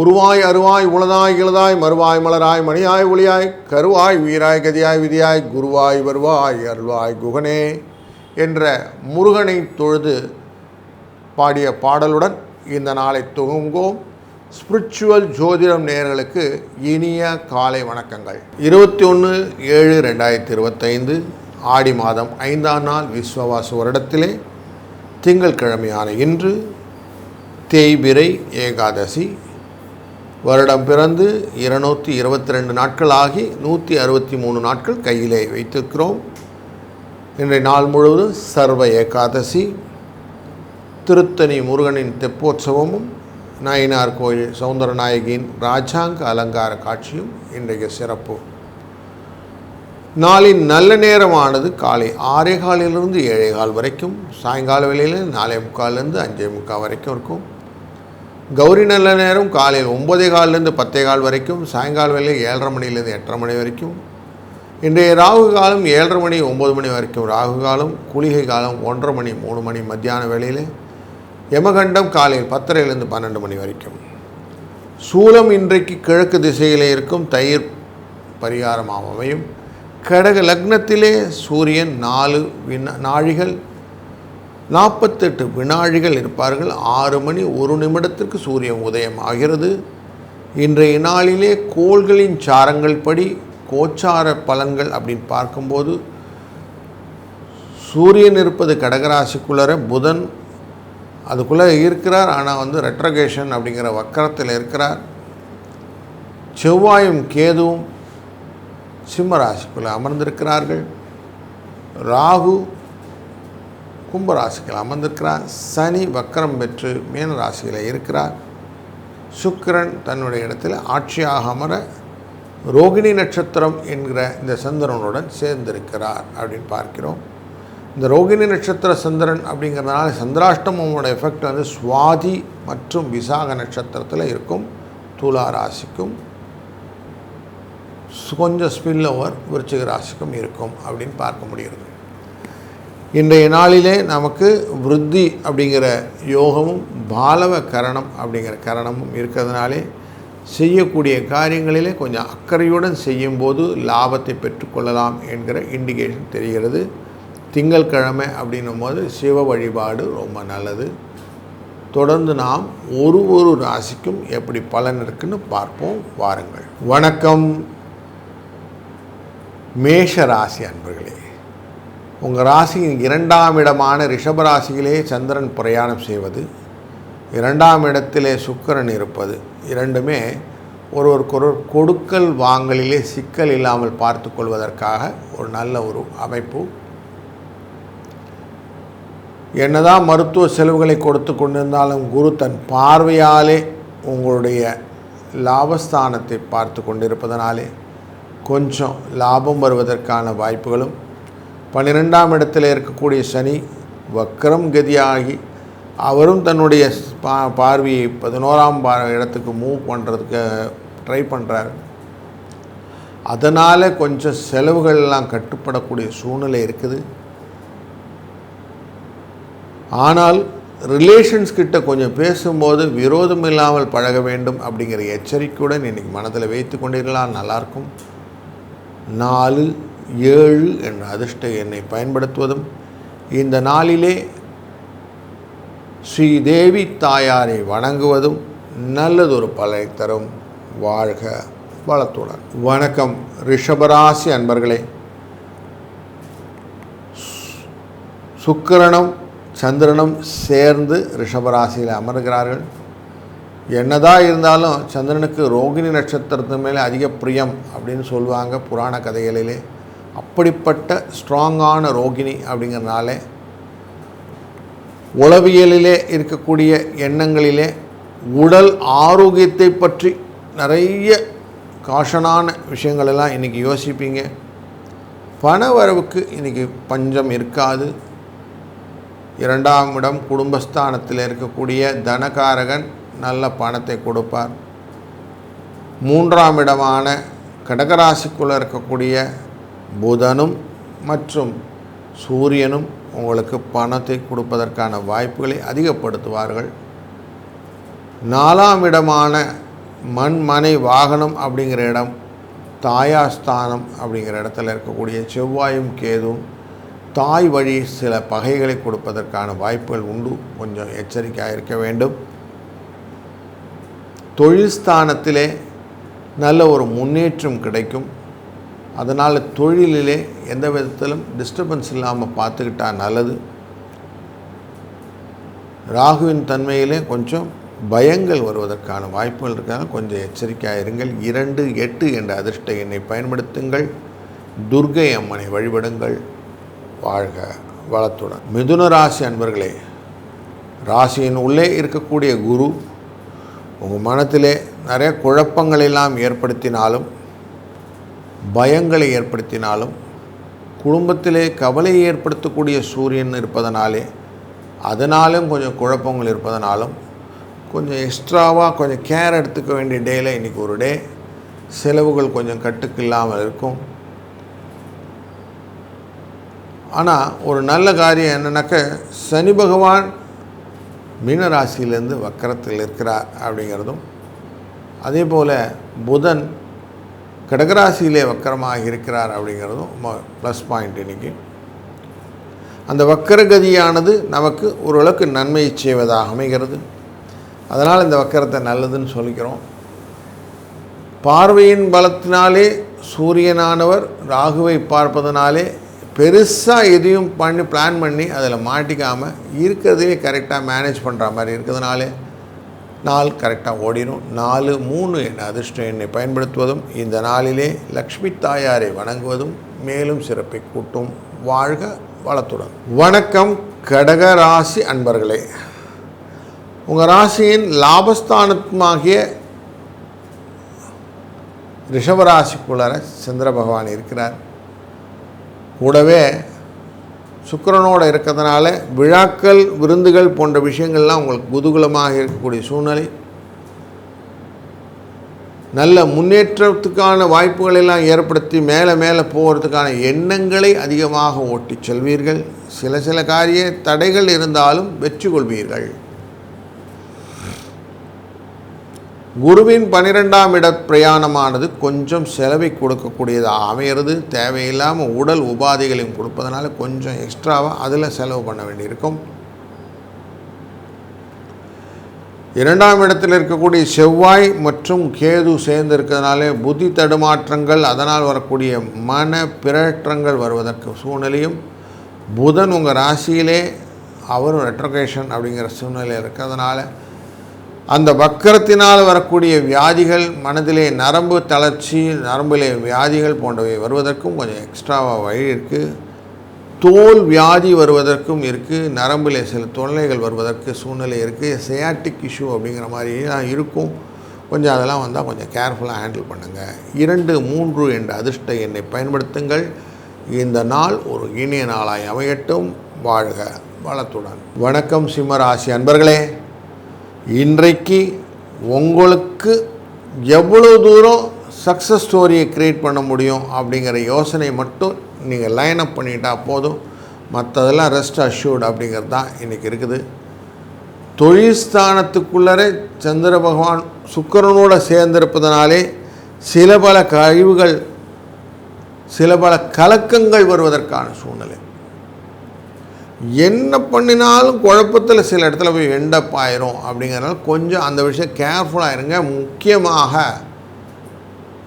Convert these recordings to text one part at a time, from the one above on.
உருவாய் அருவாய் உளதாய் இளதாய் மறுவாய் மலராய் மணியாய் ஒளியாய் கருவாய் வீராய் கதியாய் விதியாய் குருவாய் வருவாய் அருள்வாய் குகனே என்ற முருகனை தொழுது பாடிய பாடலுடன் இந்த நாளை துவங்குவோம். ஸ்பிரிச்சுவல் ஜோதிடம் நேர்களுக்கு இனிய காலை வணக்கங்கள். இருபத்தி ஒன்று ஏழு ரெண்டாயிரத்தி இருபத்தைந்து. ஆடி மாதம் ஐந்தாம் நாள் விஸ்வவாச வருடத்திலே திங்கட்கிழமையான இன்று தேய்பிரை ஏகாதசி வருடம் பிறந்து இருநூற்றி இருபத்தி ரெண்டு நாட்கள் ஆகி நூற்றி அறுபத்தி மூணு நாட்கள் கையிலே வைத்திருக்கிறோம். இன்றைய நாள் முழுவதும் சர்வ ஏகாதசி திருத்தணி முருகனின் தெப்போற்சவமும் நாயனார் கோயில் சௌந்தரநாயகியின் ராஜாங்க அலங்கார காட்சியும் இன்றைய சிறப்பு. நாளின் நல்ல நேரமானது காலை ஆறே காலிலிருந்து ஏழே கால் வரைக்கும் சாயங்கால வேளையில் நாலே முக்கால்லேருந்து அஞ்சே முக்கால் வரைக்கும் இருக்கும். கௌரி நல்ல நேரம் காலையில் ஒம்பதே காலிலேருந்து பத்தே கால் வரைக்கும் சாயங்கால வேளையில் ஏழரை மணிலேருந்து எட்டரை மணி வரைக்கும். இன்றைய ராகு காலம் ஏழரை மணி ஒம்பது மணி வரைக்கும். ராகு காலம் குளிகை காலம் ஒன்றரை மணி மூணு மணி மத்தியான வேளையில். யமகண்டம் காலையில் பத்தரையிலேருந்து பன்னெண்டு மணி வரைக்கும். சூலம் இன்றைக்கு கிழக்கு திசையில் இருக்கும் தயிர் பரிகாரமாக அமையும். கடக லக்னத்திலே சூரியன் நாலு வினா நாழிகள் நாற்பத்தெட்டு வினாழிகள் இருப்பார்கள். ஆறு மணி ஒரு நிமிடத்திற்கு சூரியன் உதயம் ஆகிறது இன்றைய நாளிலே கோள்களின் சாரங்கள் படி கோச்சார பலன்கள் அப்படின்னு பார்க்கும்போது சூரியன் இருப்பது கடகராசிக்குள்ளர புதன் அதுக்குள்ளே இருக்கிறார். ஆனால் வந்து ரெட்ரகேஷன் அப்படிங்கிற வக்கரத்தில் இருக்கிறார். செவ்வாயும் கேதுவும் சிம்மராசிக்குள்ளே அமர்ந்திருக்கிறார்கள். ராகு கும்பராசிகள் அமர்ந்திருக்கிறார். சனி வக்கரம் பெற்று மீன ராசியில் இருக்கிறார். சுக்கிரன் தன்னுடைய இடத்தில் ஆட்சியாக அமர ரோகிணி நட்சத்திரம் என்கிற இந்த சந்திரனுடன் சேர்ந்திருக்கிறார் அப்படின்னு பார்க்கிறோம். இந்த ரோகிணி நட்சத்திர சந்திரன் அப்படிங்கிறதுனால சந்திராஷ்டமோட எஃபெக்ட் வந்து சுவாதி மற்றும் விசாக நட்சத்திரத்தில் இருக்கும். துலா ராசிக்கும் கொஞ்சம் ஸ்பில் ஓவர் விருச்சிக ராசிக்கும் இருக்கும் அப்படின்னு பார்க்க முடிகிறது. இன்றைய நாளிலே நமக்கு விருத்தி அப்படிங்கிற யோகமும் பாலவ கரணம் அப்படிங்கிற கரணமும் இருக்கிறதுனாலே செய்யக்கூடிய காரியங்களிலே கொஞ்சம் அக்கறையுடன் செய்யும்போது லாபத்தை பெற்றுக்கொள்ளலாம் என்கிற இண்டிகேஷன் தெரிகிறது. திங்கட்கிழமை அப்படின்னும் போது சிவ வழிபாடு ரொம்ப நல்லது. தொடர்ந்து நாம் ஒரு ஒரு ராசிக்கும் எப்படி பலன் இருக்குன்னு பார்ப்போம். வாருங்கள். வணக்கம். மேஷ ராசி அன்பர்களே உங்கள் ராசியின் இரண்டாம் இடமான ரிஷப ராசியிலே சந்திரன் பிரயாணம் செய்வது இரண்டாம் இடத்திலே சுக்கரன் இருப்பது இரண்டுமே ஒருவருக்கொருவர் கொடுக்கல் வாங்கலிலே சிக்கல் இல்லாமல் பார்த்து கொள்வதற்காக ஒரு நல்ல ஒரு அமைப்பு. என்னதான் மருத்துவ செலவுகளை கொடுத்து கொண்டிருந்தாலும் குரு தன் பார்வையாலே உங்களுடைய லாபஸ்தானத்தை பார்த்து கொண்டிருப்பதனாலே கொஞ்சம் லாபம் வருவதற்கான வாய்ப்புகளும் பன்னிரெண்டாம் இடத்தில் இருக்கக்கூடிய சனி வக்கரம் கதியாகி அவரும் தன்னுடைய பா பார்வையை பதினோராம் பா இடத்துக்கு மூவ் பண்ணுறதுக்கு ட்ரை பண்ணுறார் அதனால் கொஞ்சம் செலவுகள்லாம் கட்டுப்படக்கூடிய சூழ்நிலை இருக்குது. ஆனால் ரிலேஷன்ஸ் கிட்ட கொஞ்சம் பேசும்போது விரோதம் இல்லாமல் பழக வேண்டும் அப்படிங்கிற எச்சரிக்கையுடன் இன்றைக்கி மனதில் வைத்து கொண்டிருக்கலாம் நல்லாயிருக்கும் நாலு ஏழு என்ற அதிர்ஷ்ட எண்ணை பயன்படுத்துவதும் இந்த நாளிலே ஸ்ரீதேவி தாயாரை வணங்குவதும் நல்லதொரு பலனை தரும். வாழ்க வளத்துடன். வணக்கம் ரிஷபராசி அன்பர்களே. சுக்கிரனும் சந்திரனும் சேர்ந்து ரிஷபராசியில் அமர்கிறார்கள். என்னதான் இருந்தாலும் சந்திரனுக்கு ரோகிணி நட்சத்திரத்து மேலே அதிக பிரியம் அப்படின்னு சொல்லுவாங்க புராண கதைகளிலே. அப்படிப்பட்ட ஸ்ட்ராங்கான ரோகிணி அப்படிங்கிறனாலே உளவியலிலே இருக்கக்கூடிய எண்ணங்களிலே உடல் ஆரோக்கியத்தை பற்றி நிறைய காஷனான விஷயங்களெல்லாம் இன்றைக்கி யோசிப்பீங்க. பண வரவுக்கு இன்றைக்கி பஞ்சம் இருக்காது. இரண்டாம் இடம் குடும்பஸ்தானத்தில் இருக்கக்கூடிய தனகாரகன் நல்ல பணத்தை கொடுப்பார். மூன்றாம் இடமான கடகராசிக்குள்ளே இருக்கக்கூடிய புதனும் மற்றும் சூரியனும் உங்களுக்கு பணத்தை கொடுப்பதற்கான வாய்ப்புகளை அதிகப்படுத்துவார்கள். நாலாம் இடமான மண் மனை வாகனம் அப்படிங்கிற இடம் தாயாஸ்தானம் அப்படிங்கிற இடத்துல இருக்கக்கூடிய செவ்வாயும் கேதுவும் தாய் வழி சில பகைகளை கொடுப்பதற்கான வாய்ப்புகள் உண்டு. கொஞ்சம் எச்சரிக்கையாக இருக்க வேண்டும். தொழில் ஸ்தானத்திலே நல்ல ஒரு முன்னேற்றம் கிடைக்கும். அதனால் தொழிலிலே எந்த விதத்திலும் டிஸ்டர்பன்ஸ் இல்லாமல் பார்த்துக்கிட்டா நல்லது. ராகுவின் தன்மையிலே கொஞ்சம் பயங்கள் வருவதற்கான வாய்ப்புகள் இருக்காங்க கொஞ்சம் எச்சரிக்கையாக இருங்கள். இரண்டு எட்டு என்ற அதிர்ஷ்ட எண்ணை பயன்படுத்துங்கள். துர்கை அம்மனை வழிபடுங்கள். வாழ்க வளத்துடன். மிதுன ராசி அன்பர்களே ராசியின் உள்ளே இருக்கக்கூடிய குரு உங்கள் மனத்திலே நிறைய குழப்பங்கள் எல்லாம் ஏற்படுத்தினாலும் பயங்களை ஏற்படுத்தினாலும் குடும்பத்திலே கவலையை ஏற்படுத்தக்கூடிய சூரியன் இருப்பதனாலே அதனாலும் கொஞ்சம் குழப்பங்கள் இருப்பதனாலும் கொஞ்சம் எக்ஸ்ட்ராவாக கொஞ்சம் கேர் எடுத்துக்க வேண்டிய டேயில் இன்றைக்கி ஒரு டே செலவுகள் கொஞ்சம் கட்டுக்கு இல்லாமல் இருக்கும். ஆனால் ஒரு நல்ல காரியம் என்னென்னாக்க சனி பகவான் மீனராசியிலேருந்து வக்கரத்தில் இருக்கிறார் அப்படிங்கிறதும் அதே போல் புதன் கடகராசியிலே வக்கரமாக இருக்கிறார் அப்படிங்கிறதும் ப்ளஸ் பாயிண்ட் இன்றைக்கி அந்த வக்கரகதியானது நமக்கு ஓரளவுக்கு நன்மை செய்வதாக அமைகிறது. அதனால் இந்த வக்கரத்தை நல்லதுன்னு சொல்லிக்கிறோம். பார்வையின் பலத்தினாலே சூரியனானவர் ராகுவை பார்ப்பதனாலே பெருசாக எதையும் பண்ணி பிளான் பண்ணி அதில் மாட்டிக்காமல் இருக்கிறதையே கரெக்டாக மேனேஜ் பண்ணுற மாதிரி இருக்கிறதுனாலே நாள் கரெக்டாக ஓடிடும் நாலு மூணு என் அதிர்ஷ்ட எண்ணை பயன்படுத்துவதும் இந்த நாளிலே லக்ஷ்மி தாயாரை வணங்குவதும் மேலும் சிறப்பை கூட்டும். வாழ்க வளத்துடன். வணக்கம் கடக ராசி அன்பர்களே. உங்கள் ராசியின் லாபஸ்தானமாகிய ரிஷபராசிக்குள்ளார சந்திர பகவான் இருக்கிறார். கூடவே சுக்கரனோடு இருக்கிறதுனால விழாக்கள் விருந்துகள் போன்ற விஷயங்கள்லாம் உங்களுக்கு குதூகலமாக இருக்கக்கூடிய சூழ்நிலை. நல்ல முன்னேற்றத்துக்கான வாய்ப்புகளெல்லாம் ஏற்படுத்தி மேலே மேலே போகிறதுக்கான எண்ணங்களை அதிகமாக ஓட்டிச் செல்வீர்கள். சில சில காரிய தடைகள் இருந்தாலும் வெற்றி கொள்வீர்கள். குருவின் பனிரெண்டாம் இட பிரயாணமானது கொஞ்சம் செலவை கொடுக்கக்கூடியதாக அமையிறது தேவையில்லாமல் உடல் உபாதைகளையும் கொடுப்பதனால கொஞ்சம் எக்ஸ்ட்ராவாக அதில் செலவு பண்ண வேண்டியிருக்கும். இரண்டாம் இடத்தில் இருக்கக்கூடிய செவ்வாய் மற்றும் கேது சேர்ந்து இருக்கிறதுனாலே புத்தி தடுமாற்றங்கள் அதனால் வரக்கூடிய மன பிறற்றங்கள் வருவதற்கு சூழ்நிலையும் புதன் உங்கள் ராசியிலே அவரும் ரெட்ரோகேஷன் அப்படிங்கிற சூழ்நிலை இருக்கிறதுனால அந்த வக்கரத்தினால் வரக்கூடிய வியாதிகள் மனதிலே நரம்பு தளர்ச்சி நரம்பிலே வியாதிகள் போன்றவை வருவதற்கும் கொஞ்சம் எக்ஸ்ட்ராவாக வழி இருக்குது தோல் வியாதி வருவதற்கும் இருக்குது நரம்பிலே சில தொல்லைகள் வருவதற்கு சூழ்நிலை இருக்குது சியாட்டிக் இஷ்யூ அப்படிங்கிற மாதிரிலாம் இருக்கும். கொஞ்சம் அதெல்லாம் வந்தால் கொஞ்சம் கேர்ஃபுல்லாக ஹேண்டில் பண்ணுங்கள் இரண்டு மூன்று என்ற அதிர்ஷ்ட எண்ணை பயன்படுத்துங்கள். இந்த நாள் ஒரு இனிய நாளாய் அமையட்டும். வாழ்க வளத்துடன். வணக்கம் சிம்மராசி அன்பர்களே. இன்றைக்கு உங்களுக்கு எவ்வளோ தூரம் சக்ஸஸ் ஸ்டோரியை க்ரியேட் பண்ண முடியும் அப்படிங்கிற யோசனை மட்டும் நீங்கள் லைன் அப் பண்ணிட்டா போதும். மற்றதெல்லாம் ரெஸ்ட் அஷ்யூர்டு அப்படிங்கிறது தான் இன்றைக்கி இருக்குது. தொழில் ஸ்தானத்துக்குள்ளரே சந்திர பகவான் சுக்கிரனோட சேர்ந்திருப்பதனாலே சில பல கழிவுகள் சில பல கலக்கங்கள் வருவதற்கான சூழ்நிலை. என்ன பண்ணினாலும் குழப்பத்தில் சில இடத்துல போய் எண்டப் ஆயிரும் அப்படிங்கிறனால கொஞ்சம் அந்த விஷயம் கேர்ஃபுல்லாக இருங்க. முக்கியமாக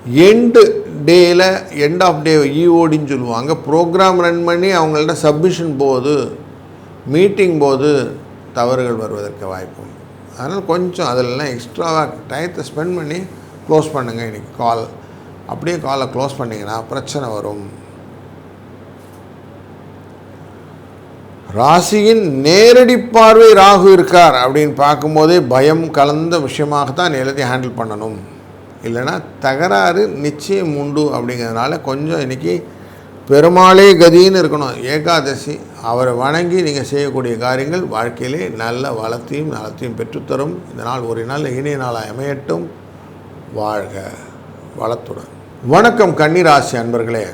எண்டு டேயில் எண்ட் ஆஃப் டே இஓடின்னு சொல்லுவாங்க. ப்ரோக்ராம் ரன் பண்ணி அவங்கள்ட்ட சப்மிஷன் போது மீட்டிங் போது தவறுகள் வருவதற்கு வாய்ப்பு உண்டு. அதனால் கொஞ்சம் அதிலெல்லாம் எக்ஸ்ட்ராவாக டயத்தை ஸ்பெண்ட் பண்ணி க்ளோஸ் பண்ணுங்கள் இன்றைக்கி கால் அப்படியே காலை க்ளோஸ் பண்ணிங்கன்னா பிரச்சனை வரும். ராசியின் நேரடி பார்வை ராகு இருக்கார் அப்படின்னு பார்க்கும்போதே பயம் கலந்த விஷயமாகத்தான் எல்லாத்தையும் ஹேண்டில் பண்ணணும். இல்லைன்னா தகராறு நிச்சயம் உண்டு அப்படிங்கிறதுனால கொஞ்சம் இன்றைக்கி பெருமாளே கதின்னு இருக்கணும். ஏகாதசி அவரை வணங்கி நீங்கள் செய்யக்கூடிய காரியங்கள் வாழ்க்கையிலே நல்ல வளத்தையும் நலத்தையும் பெற்றுத்தரும். இந்த நாள் ஒரு நாள் இனிய நாளாக அமையட்டும். வாழ்க வளத்துடன். வணக்கம் கன்னிராசி அன்பர்களே.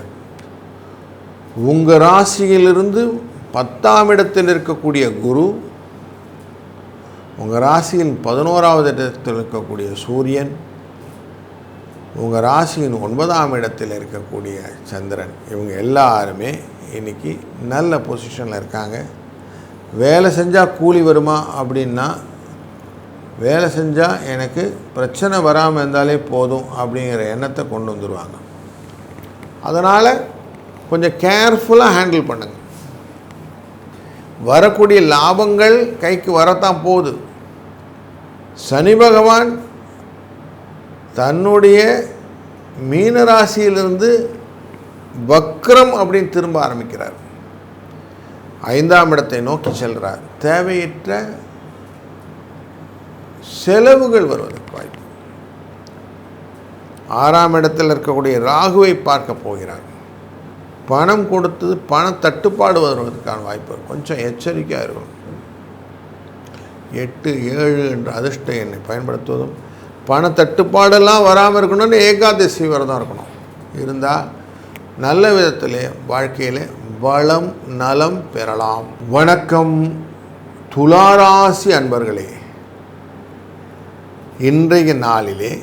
உங்கள் ராசியிலிருந்து பத்தாம் இடத்தில் இருக்கக்கூடிய குரு உங்கள் ராசியின் பதினோராவது இடத்தில் இருக்கக்கூடிய சூரியன் உங்கள் ராசியின் ஒன்பதாம் இடத்தில் இருக்கக்கூடிய சந்திரன் இவங்க எல்லாருமே இன்றைக்கி நல்ல பொசிஷனில் இருக்காங்க. வேலை செஞ்சால் கூலி வருமா அப்படின்னா வேலை செஞ்சால் எனக்கு பிரச்சனை வராமல் இருந்தாலே போதும் அப்படிங்கிற எண்ணத்தை கொண்டு வந்துடுவாங்க அதனால் கொஞ்சம் கேர்ஃபுல்லாக ஹேண்டில் பண்ணுங்கள் வரக்கூடிய லாபங்கள் கைக்கு வரத்தான் போகுது. சனி பகவான் தன்னுடைய மீனராசியிலிருந்து வக்ரம் அப்படின்னு திரும்ப ஆரம்பிக்கிறார். ஐந்தாம் இடத்தை நோக்கி செல்கிறார் தேவையற்ற செலவுகள் வருவதற்கு வாய்ப்பு. ஆறாம் இடத்தில் இருக்கக்கூடிய ராகுவை பார்க்க போகிறார். பணம் கொடுத்தது பண தட்டுப்பாடு வருவதற்கான வாய்ப்பு கொஞ்சம் எச்சரிக்கையாக இருக்கும். எட்டு ஏழு என்ற அதிர்ஷ்ட எண்ணை பயன்படுத்துவதும் பண தட்டுப்பாடெல்லாம் வராமல் இருக்கணும்னு ஏகாதசி விரதம் இருக்கணும். இருந்தால் நல்ல விதத்திலே வாழ்க்கையில் வளம் நலம் பெறலாம். வணக்கம். துளாராசி அன்பர்களே இன்றைய நாளிலே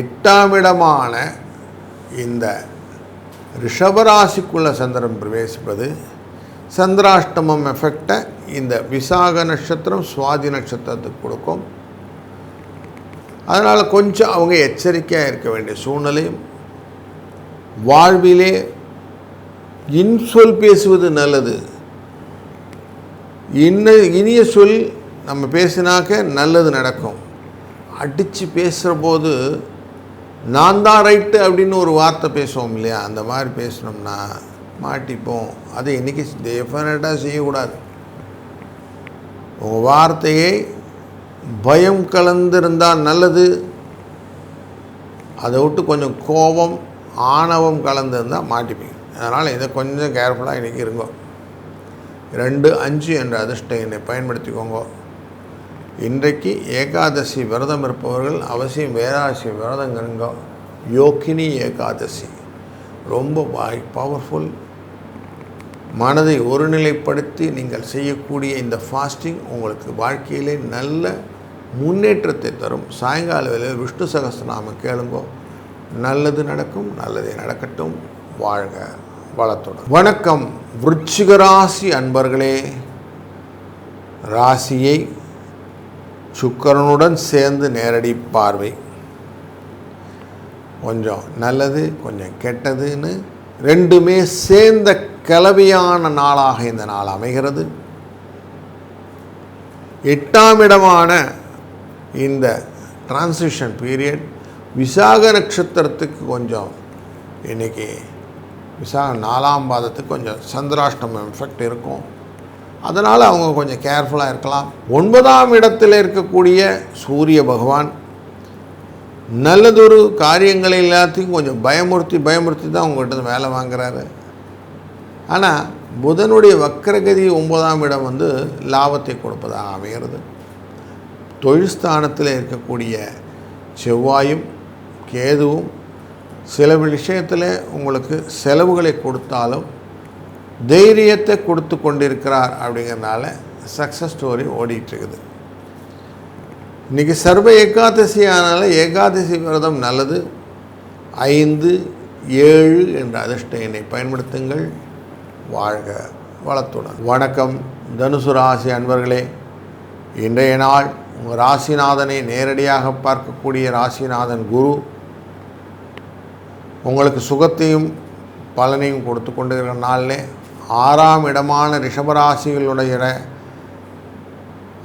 எட்டாம் இடமான இந்த ரிஷபராசிக்குள்ள சந்திரன் பிரவேசிப்பது சந்திராஷ்டமம் எஃபெக்டை இந்த விசாக நட்சத்திரம் சுவாதி நட்சத்திரத்துக்கு கொடுக்கும். அதனால் கொஞ்சம் அவங்க எச்சரிக்கையாக இருக்க வேண்டிய சூழ்நிலையும் வாழ்விலே இன்சொல் பேசுவது நல்லது. இன்ன இனிய சொல் நம்ம பேசினாக்க நல்லது நடக்கும். அடித்து பேசுகிற போது நான் தான் ரைட்டு அப்படின்னு ஒரு வார்த்தை பேசுவோம் இல்லையா? அந்த மாதிரி பேசினோம்னா மாட்டிப்போம். அதை இன்றைக்கி டெஃபினட்டாக செய்யக்கூடாது. உங்கள் வார்த்தையை பயம் கலந்திருந்தால் நல்லது. அதை விட்டு கொஞ்சம் கோபம் ஆணவம் கலந்திருந்தால் மாட்டிப்பீங்க. அதனால் இதை கொஞ்சம் கேர்ஃபுல்லாக இன்றைக்கி இருங்கோ. ரெண்டு அஞ்சு என்ற அதிர்ஷ்ட என்னை பயன்படுத்திக்கோங்க. இன்றைக்கு ஏகாதசி விரதம் இருப்பவர்கள் அவசியம் வேராசி விரதம் இருங்க யோகினி ஏகாதசி. ரொம்ப வாய் பவர்ஃபுல் மனதை ஒருநிலைப்படுத்தி நீங்கள் செய்யக்கூடிய இந்த ஃபாஸ்டிங் உங்களுக்கு வாழ்க்கையிலே நல்ல முன்னேற்றத்தை தரும். சாயங்கால வேலையில் விஷ்ணு சகஸ்ரநாமம் கேளுங்கோ. நல்லது நடக்கும் நல்லதே நடக்கட்டும். வாழ்க வளத்துடன். வணக்கம். விருச்சிகராசி அன்பர்களே. ராசியை சுக்கரனுடன் சேர்ந்து நேரடி பார்வை. கொஞ்சம் நல்லது கொஞ்சம் கெட்டதுன்னு ரெண்டுமே சேர்ந்த கலவையான நாளாக இந்த நாள் அமைகிறது. எட்டாம் இடமான இந்த டிரான்சிஷன் பீரியட் விசாக நட்சத்திரத்துக்கு கொஞ்சம் இன்னைக்கு விசாக நாலாம் பாதத்துக்கு கொஞ்சம் சந்திராஷ்டமம் எஃபெக்ட் இருக்கும். அதனால் அவங்க கொஞ்சம் கேர்ஃபுல்லாக இருக்கலாம். ஒன்பதாம் இடத்தில் இருக்கக்கூடிய சூரிய பகவான் நல்லதொரு காரியங்களை எல்லாத்தையும் கொஞ்சம் பயமுறுத்தி பயமுறுத்தி தான் உங்கள்கிட்ட வேலை வாங்குறாரு. ஆனால் புதனுடைய வக்கரகதி ஒன்பதாம் இடம் வந்து லாபத்தை கொடுப்பதாக அமைகிறது. தொழில் ஸ்தானத்தில் இருக்கக்கூடிய செவ்வாயும் கேதுவும் சில விஷயத்தில் உங்களுக்கு செலவுகளை கொடுத்தாலும் தைரியத்தை கொடுத்து கொண்டிருக்கிறார் அப்படிங்கிறனால சக்ஸஸ் ஸ்டோரி ஓடிட்டுருக்குது. இன்றைக்கி சர்வ ஏகாதசி ஆனால ஏகாதசி விரதம் நல்லது. ஐந்து ஏழு என்ற அதிர்ஷ்ட எண்ணை பயன்படுத்துங்கள். வாழ்க வளத்துடன். வணக்கம் தனுசு ராசி அன்பர்களே. இன்றைய நாள் உங்கள் ராசிநாதனை நேரடியாக பார்க்கக்கூடிய ராசிநாதன் குரு. உங்களுக்கு சுகத்தையும் பலனையும் கொடுத்து கொண்டிருக்கிற நாளிலே ஆறாம் இடமான ரிஷபராசிகளுடைய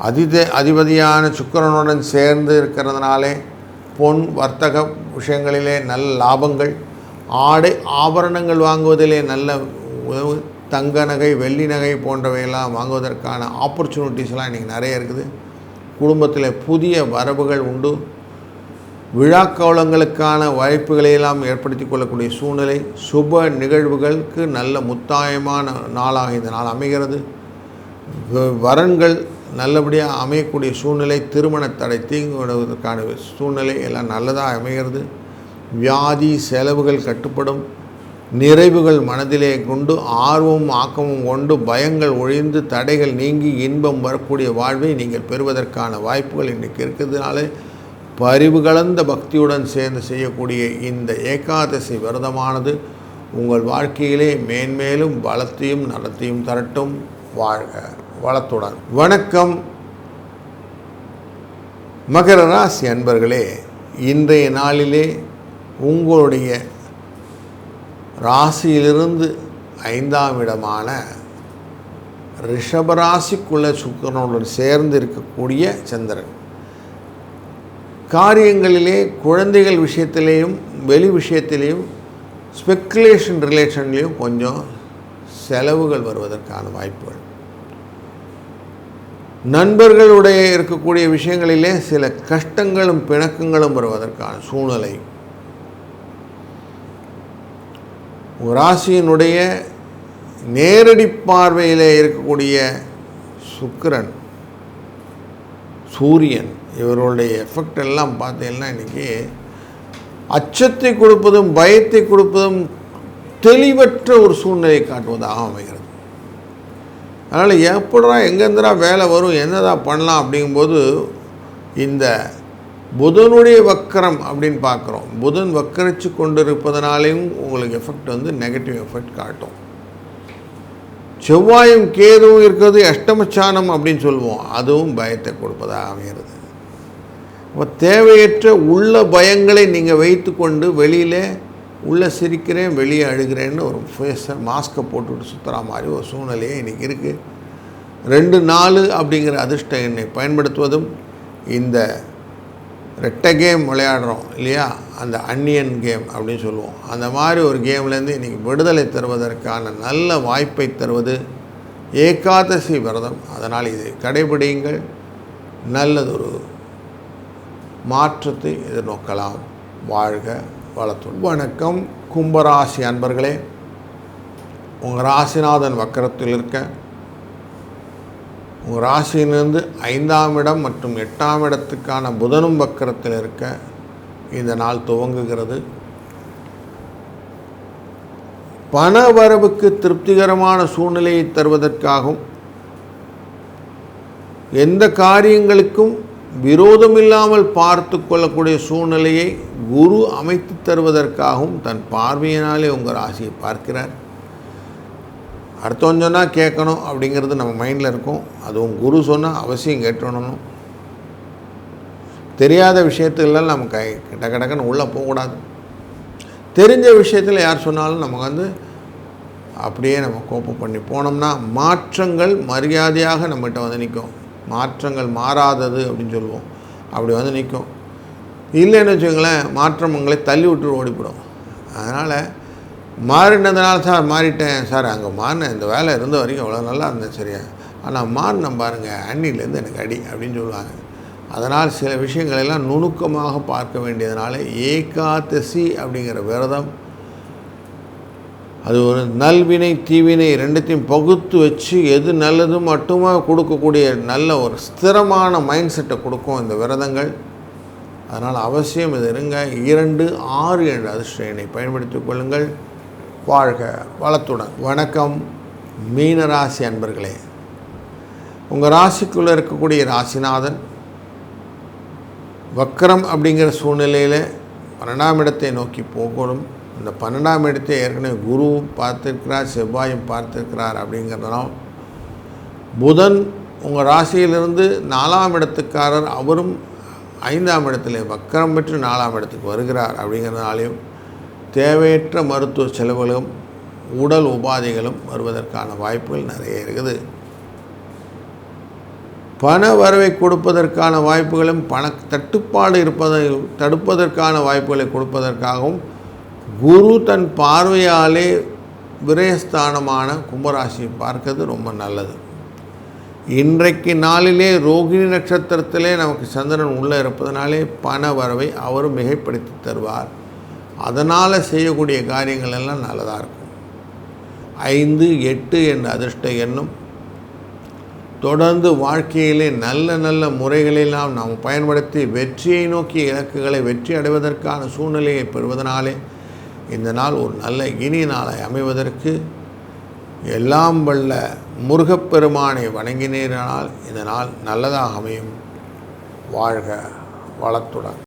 அதித அதிபதியான சுக்கிரனுடன் சேர்ந்து இருக்கிறதுனாலே பொன் வர்த்தக விஷயங்களிலே நல்ல லாபங்கள் ஆடை ஆபரணங்கள் வாங்குவதிலே நல்ல உதவு தங்க நகை வெள்ளி நகை போன்றவையெல்லாம் வாங்குவதற்கான ஆப்பர்ச்சுனிட்டிஸ்லாம் இன்றைக்கி நிறைய இருக்குது. குடும்பத்தில் புதிய வரவுகள் உண்டு. விழாக்கோலங்களுக்கான வாய்ப்புகளையெல்லாம் ஏற்படுத்தி கொள்ளக்கூடிய சூழ்நிலை சுப நிகழ்வுகளுக்கு நல்ல முத்தாயமான நாளாக இந்த நாள் அமைகிறது. வ- வரன்கள் நல்லபடியாக அமையக்கூடிய சூழ்நிலை திருமண தடை தீங்கு விடுவதற்கான சூழ்நிலை எல்லாம் நல்லதாக அமைகிறது. வியாதி செலவுகள் கட்டுப்படும். நிறைவுகள் மனதிலே கொண்டு ஆர்வமும் ஆக்கமும் கொண்டு பயங்கள் ஒழிந்து தடைகள் நீங்கி இன்பம் வரக்கூடிய வாழ்வை நீங்கள் பெறுவதற்கான வாய்ப்புகள் இன்றைக்கு இருக்கிறதுனாலே பரிவு கலந்த பக்தியுடன் சேர்ந்து செய்யக்கூடிய இந்த ஏகாதசி விரதமானது உங்கள் வாழ்க்கையிலே மேன்மேலும் பலத்தையும் நலத்தையும் தரட்டும். வாழ்க வளத்துடன். வணக்கம். மகர ராசி அன்பர்களே இன்றைய நாளிலே உங்களுடைய ராசியிலிருந்து ஐந்தாம் இடமான ரிஷபராசிக்குள்ள சுக்கரனுடன் சேர்ந்து இருக்கக்கூடிய சந்திரன். காரியங்களிலே குழந்தைகள் விஷயத்திலேயும் வெளி விஷயத்திலேயும் ஸ்பெக்குலேஷன் ரிலேஷன்லேயும் கொஞ்சம் செலவுகள் வருவதற்கான வாய்ப்புகள். நண்பர்களுடைய இருக்கக்கூடிய விஷயங்களிலே சில கஷ்டங்களும் பிணக்கங்களும் வருவதற்கான சூழ்நிலை. ராசியினுடைய நேரடி பார்வையில் இருக்கக்கூடிய சுக்கரன் சூரியன் இவருடைய எஃபெக்ட் எல்லாம் பார்த்தீங்கன்னா இன்றைக்கி அச்சத்தை கொடுப்பதும் பயத்தை கொடுப்பதும் தெளிவற்ற ஒரு சூழ்நிலையை காட்டுவதாக அமைகிறது. அதனால் எப்படா எங்கேருந்துடா வேலை வரும் என்னதான் பண்ணலாம் அப்படிங்கும்போது இந்த புதனுடைய வக்கரம் அப்படின்னு பார்க்குறோம். புதன் வக்கரித்து கொண்டு இருப்பதனாலேயும் உங்களுக்கு எஃபெக்ட் வந்து நெகட்டிவ் எஃபெக்ட் காட்டும். செவ்வாயும் கேதுவும் இருக்கிறது அஷ்டமச்சானம் அப்படின்னு சொல்லுவோம். அதுவும் பயத்தை கொடுப்பதாக அமைகிறது. அப்போ தேவையற்ற உள்ள பயங்களை நீங்கள் வைத்து கொண்டு வெளியில் உள்ளே சிரிக்கிறேன் வெளியே அழுகிறேன்னு ஒரு ஃபேஸை மாஸ்க்கை போட்டுவிட்டு சுற்றுற மாதிரி ஒரு சூழ்நிலையே இன்றைக்கி இருக்குது ரெண்டு நாலு அப்படிங்கிற அதிர்ஷ்ட எண்ணை பயன்படுத்துவதும் இந்த ரெட்டை கேம் விளையாடுறோம் இல்லையா? அந்த அன்னியன் கேம் அப்படின்னு சொல்லுவோம். அந்த மாதிரி ஒரு கேம்லேருந்து இன்றைக்கி விடுதலை தருவதற்கான நல்ல வாய்ப்பை தருவது ஏகாதசி விரதம். அதனால் இதை கடைபிடியுங்கள். நல்லதொரு மாற்றத்தை எதிர்நோக்கலாம். வாழ்க வளத்துடன் வணக்கம். கும்பராசி அன்பர்களே உங்கள் ராசிநாதன் வக்கரத்தில் இருக்க உங்கள் ராசியிலிருந்து ஐந்தாம் இடம் மற்றும் எட்டாம் இடத்துக்கான புதனும் வக்கரத்தில் இருக்க இந்த நாள் துவங்குகிறது. பண வரவுக்கு திருப்திகரமான சூழ்நிலையை தருவதற்காகவும் எந்த காரியங்களுக்கும் விரோதமில்லாமல் பார்த்து கொள்ளக்கூடிய சூழ்நிலையை குரு அமைத்து தருவதற்காகவும் தன் பார்வையினாலே உங்கள் ராசியை பார்க்கிறார். அடுத்தவன் சொன்னால் கேட்கணும் அப்படிங்கிறது நம்ம மைண்டில் இருக்கும். அதுவும் குரு சொன்னால் அவசியம் கேட்டுடணும் தெரியாத விஷயத்துலலாம் நம்ம கை கிட்ட கிடக்குன்னு உள்ளே போகக்கூடாது. தெரிஞ்ச விஷயத்தில் யார் சொன்னாலும் நமக்கு வந்து அப்படியே நம்ம கோப்பம் பண்ணி போனோம்னா மாற்றங்கள் மரியாதையாக நம்மகிட்ட வந்து நிற்கும் மாற்றங்கள் மாறாதது அப்படின்னு சொல்லுவோம். அப்படி வந்து நிற்கும் இல்லைன்னு வச்சுக்கோங்களேன் மாற்றம் உங்களை தள்ளி விட்டு ஓடிவிடும் அதனால் மாறினதுனால சார் மாறிட்டேன். சார் அங்கே மாறினேன் இந்த வேலை இருந்த வரைக்கும் அவ்வளோ நல்லா இருந்தேன் சரியா? ஆனால் மாறினேன் பாருங்கள் அன்னிலேருந்து எனக்கு அடி அப்படின்னு சொல்லுவாங்க. அதனால் சில விஷயங்களெல்லாம் நுணுக்கமாக பார்க்க வேண்டியதுனால ஏகாதசி அப்படிங்கிற விரதம் அது ஒரு நல்வினை தீவினை ரெண்டுத்தையும் பகுத்து வச்சு எது நல்லது மட்டுமா கொடுக்கக்கூடிய நல்ல ஒரு ஸ்திரமான மைண்ட் செட்டை கொடுக்கும் இந்த விரதங்கள். அதனால் அவசியம் இது இருங்க. இரண்டு ஆறு என்ற அதிர்ஷ்ட பயன்படுத்திக் கொள்ளுங்கள். வாழ்க வளத்துடன். வணக்கம் மீன ராசி அன்பர்களே. உங்கள் ராசிக்குள்ளே இருக்கக்கூடிய ராசிநாதன் வக்கரம் அப்படிங்கிற சூழ்நிலையில் பன்னெண்டாம் இடத்தை நோக்கி போகணும். இந்த பன்னெண்டாம் இடத்தை ஏற்கனவே குருவும் பார்த்துருக்கிறார் செவ்வாயும் பார்த்துருக்கிறார் அப்படிங்கிறதுனால புதன் உங்கள் ராசியிலிருந்து நாலாம் இடத்துக்காரர் அவரும் ஐந்தாம் இடத்துல வக்கரம் பெற்று நாலாம் இடத்துக்கு வருகிறார் அப்படிங்கிறதுனாலையும் தேவையற்ற மருத்துவ செலவுகளும் உடல் உபாதைகளும் வருவதற்கான வாய்ப்புகள் நிறைய இருக்குது. பண வரவை கொடுப்பதற்கான வாய்ப்புகளும் பண தட்டுப்பாடு இருப்பதை தடுப்பதற்கான வாய்ப்புகளை கொடுப்பதற்காகவும் குரு தன் பார்வையாலே விரயஸ்தானமான கும்பராசியை பார்க்கிறது ரொம்ப நல்லது. இன்றைக்கு நாளிலே ரோகிணி நட்சத்திரத்திலே நமக்கு சந்திரன் உள்ளே இருப்பதனாலே பண வரவை அவரும் மிகைப்படுத்தி தருவார். அதனால் செய்யக்கூடிய காரியங்கள் எல்லாம் நல்லதாக இருக்கும். ஐந்து எட்டு என்ற அதிர்ஷ்ட எண்ணும். தொடர்ந்து வாழ்க்கையிலே நல்ல நல்ல முறைகளெல்லாம் நாம் பயன்படுத்தி வெற்றியை நோக்கிய இலக்குகளை வெற்றி அடைவதற்கான சூழ்நிலையை பெறுவதனாலே இந்த நாள் ஒரு நல்ல இனிய நாளை அமைவதற்கு எல்லாம் வல்ல முருகப்பெருமானை வணங்கினீரானால் இந்த நாள் நல்லதாக அமையும். வாழ்க வளத்துடன்.